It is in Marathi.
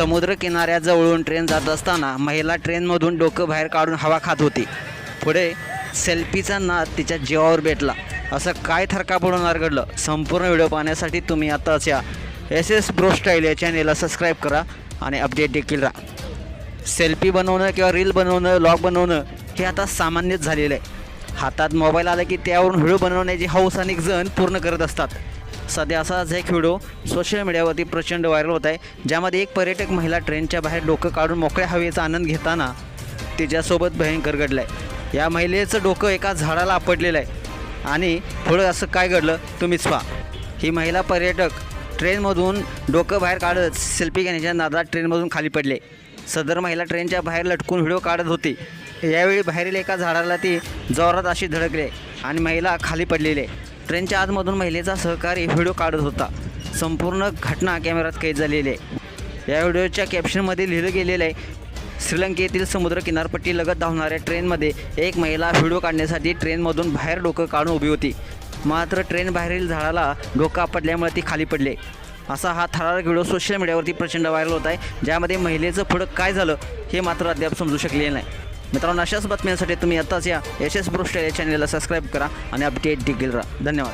समुद्र किनाऱ्याजवळून ट्रेन जात असताना महिला ट्रेनमधून डोकं बाहेर काढून हवा खात होती. पुढे सेल्फीचा नाद तिच्या जीवावर भेटला. असं काय थरका पडून घडलं? संपूर्ण व्हिडिओ पाहण्यासाठी तुम्ही आताच या. एस एस ब्रो स्टाईल या चॅनेलला सबस्क्राईब करा आणि अपडेट देखील राहा. सेल्फी बनवणं किंवा रील बनवणं लॉग बनवणं हे आता सामान्यच झालेलं आहे. हातात मोबाईल आला की त्यावरून व्हिडिओ बनवण्याची हौस अनेक जण पूर्ण करत असतात. सध्या असाच एक व्हिडिओ सोशल मीडियावरती प्रचंड व्हायरल होत आहे ज्यामध्ये एक पर्यटक महिला ट्रेनच्या बाहेर डोकं काढून मोकळ्या हवेचा आनंद घेताना तिच्यासोबत भयंकर घडलं आहे या महिलेचं डोकं एका झाडाला आपडलेलं आहे आणि पुढं असं काय घडलं तुम्हीच पहा. ही महिला पर्यटक ट्रेनमधून डोकं बाहेर काढत सेल्फी घेण्याच्या नादात ट्रेनमधून खाली पडले. सदर महिला ट्रेनच्या बाहेर लटकून व्हिडिओ काढत होती. यावेळी बाहेरील एका झाडाला ती जोरात अशी धडकले आणि महिला खाली पडलेली. आहे ट्रेनच्या आतमधून महिलेचा सहकारी व्हिडिओ काढत होता. संपूर्ण घटना कॅमेऱ्यात कैद झालेली आहे. या व्हिडिओच्या कॅप्शनमध्ये लिहिलं गेलेलं आहे श्रीलंकेतील समुद्र किनारपट्टी लगत धावणाऱ्या ट्रेनमध्ये एक महिला व्हिडिओ काढण्यासाठी ट्रेनमधून बाहेर डोकं काढून उभी होती. मात्र ट्रेन बाहेरील झाडाला डोकं आपटल्यामुळे ती खाली पडले. असा हा थरारक व्हिडिओ सोशल मीडियावरती प्रचंड व्हायरल होत आहे ज्यामध्ये महिलेचं पुढं काय झालं हे मात्र अद्याप समजू शकले नाही. मित्रांनो अशाच बातम्यांसाठी तुम्ही आत्ताच या. एस एस ब्रोस्टर या चॅनलला सबस्क्राईब करा आणि अपडेट देखील राहा धन्यवाद.